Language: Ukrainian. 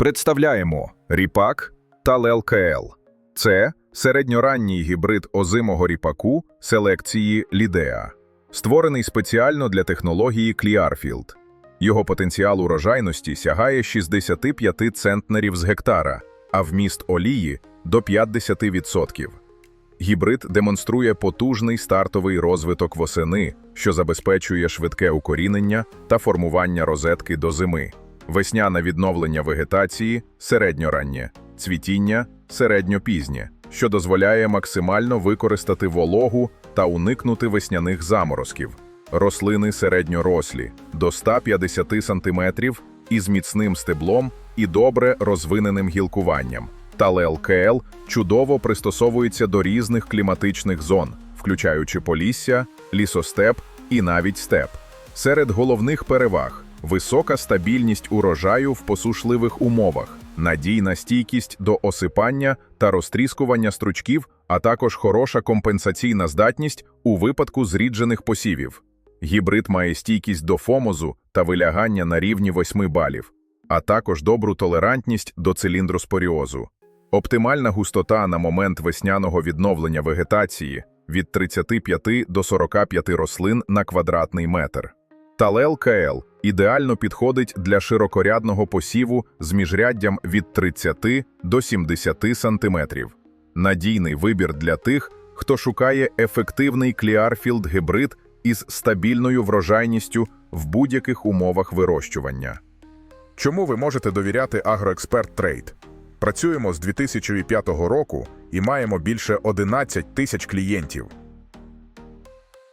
Представляємо ріпак та ЛКЛ. Це середньоранній гібрид озимого ріпаку селекції Лідеа, створений спеціально для технології Clearfield. Його потенціал урожайності сягає 65 центнерів з гектара, а вміст олії до 50%. Гібрид демонструє потужний стартовий розвиток восени, що забезпечує швидке укорінення та формування розетки до зими, весняне відновлення вегетації середньораннє, цвітіння середньопізнє, що дозволяє максимально використати вологу та уникнути весняних заморозків. Рослини середньорослі до 150 см із міцним стеблом і добре розвиненим гілкуванням. Та ЛКЛ чудово пристосовується до різних кліматичних зон, включаючи полісся, лісостеп і навіть степ. Серед головних переваг висока стабільність урожаю в посушливих умовах, надійна стійкість до осипання та розтріскування стручків, а також хороша компенсаційна здатність у випадку зріджених посівів. Гібрид має стійкість до фомозу та вилягання на рівні 8 балів, а також добру толерантність до циліндроспоріозу. Оптимальна густота на момент весняного відновлення вегетації від 35 до 45 рослин на квадратний метр. Талел КЛ ідеально підходить для широкорядного посіву з міжряддям від 30 до 70 см. Надійний вибір для тих, хто шукає ефективний Clearfield гібрид із стабільною врожайністю в будь-яких умовах вирощування. Чому ви можете довіряти Агроексперт Трейд? Працюємо з 2005 року і маємо більше 11 тисяч клієнтів.